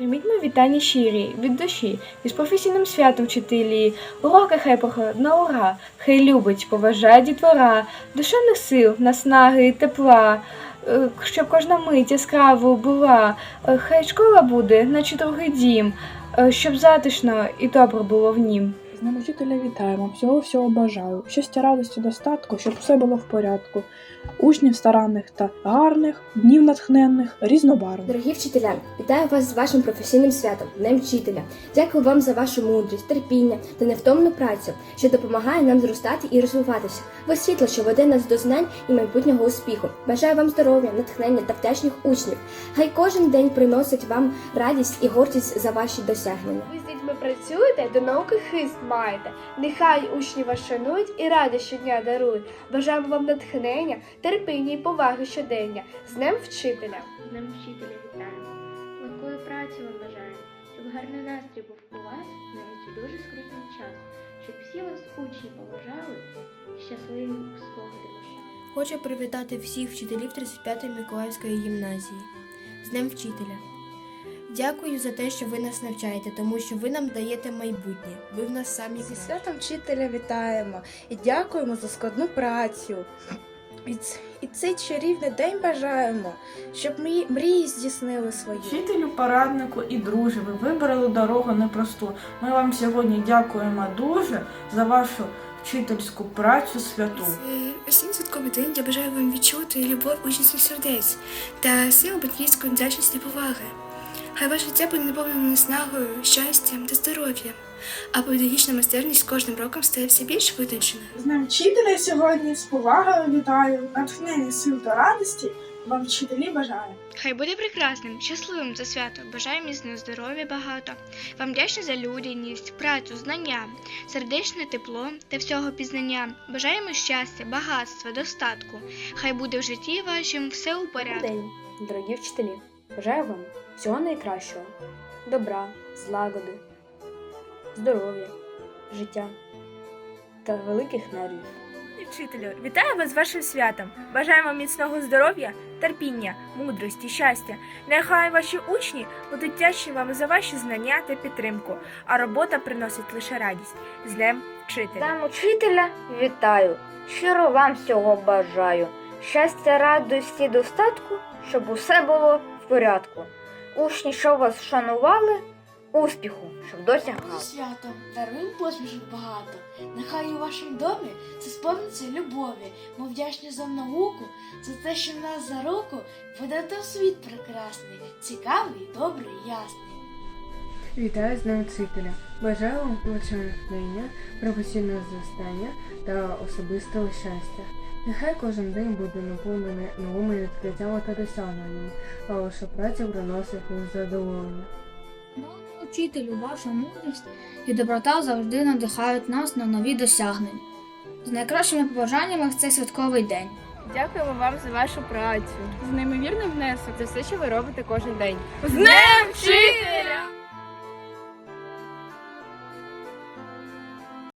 Прийміть ми вітання щирі, від душі, із професійним святом вчителі, уроки хай проходять на ура, хай любить, поважає дітвора, душевних сил, наснаги і тепла, е, щоб кожна мить яскраво була, Е, хай школа буде, наче другий дім, е, щоб затишно і добре було в нім. Нами вчителя вітаємо, всього всього бажаю. Щастя, радості, достатку, щоб все було в порядку. Учнів старанних та гарних, днів натхненних, різнобарвних. Дорогі вчителя, вітаю вас з вашим професійним святом, Днем вчителя. Дякую вам за вашу мудрість, терпіння та невтомну працю, що допомагає нам зростати і розвиватися. Ви світло, що веде нас до знань і майбутнього успіху. Бажаю вам здоров'я, натхнення та вдячних учнів. Хай кожен день приносить вам радість і гордість за ваші досягнення. Ви з дітьми працюєте, до науки хист маєте. Нехай учні вас шанують і ради щодня дарують. Бажаємо вам натхнення, терпіння і поваги щодення. З Днем вчителя! З Днем вчителя вітаємо. Легкої праці вам бажаємо, щоб гарний настрій був у вас навіть у дуже скрутний час, щоб всі вас учні поважали і щасливі спогади. Хочу привітати всіх вчителів 35-ї Миколаївської гімназії з Днем вчителя. Дякую за те, що ви нас навчаєте, тому що ви нам даєте майбутнє. Ви в нас самі Зі святом вчителя вітаємо і дякуємо за складну працю. І, цей чарівний день бажаємо, щоб мрії, мрії здійснили свої. Вчителю, пораднику і друже, ви вибрали дорогу непросту. Ми вам сьогодні дякуємо дуже за вашу вчительську працю святу. Осінь святковий день я бажаю вам відчути любов учнівських сердець та силу батьківської вдячності і поваги. Хай ваше життя буде наповнене наснагою, щастям та здоров'ям, а педагогічна майстерність з кожним роком стає все більш витонченою. З ним вчителя сьогодні з повагою вітаю, натхнення сил та радості вам вчителі бажаю. Хай буде прекрасним, щасливим це свято. Бажаю міцного здоров'я багато. Вам вдячні за людяність, працю, знання, сердечне тепло та всього пізнання. Бажаємо щастя, багатства, достатку. Хай буде в житті вашим все у порядку. День, дорогі вчителі, бажаю вам всього найкращого, добра, злагоди, здоров'я, життя та великих нервів. Вчителю, вітаю вас з вашим святом. Бажаємо міцного здоров'я, терпіння, мудрості, щастя. Нехай ваші учні будуть вдячні вам за ваші знання та підтримку, а робота приносить лише радість. З Днем вчителя. Дам учителя вітаю, щиро вам всього бажаю. Щастя, радості, достатку, щоб усе було порядку. Учні, що вас шанували, успіху, щоб досягали. святом, даруємо посмішок багато. Нехай у вашому домі це сповниться любові. Ми вдячні за науку, за те, що нас за руку ведете в світ прекрасний, цікавий, добрий, ясний. Вітаю з Днем вчителя. Бажаю вам творчого натхнення, професійного зростання та особистого щастя. Нехай кожен день буде наповнений новими відкриттями та досягненнями, а ваша праця приносить лише задоволення. Учителю, ваша мудрість і доброта завжди надихають нас на нові досягнення. З найкращими побажаннями в цей святковий день. Дякуємо вам за вашу працю. З неймовірним внесок За все, що ви робите кожен день. З Днем вчителя!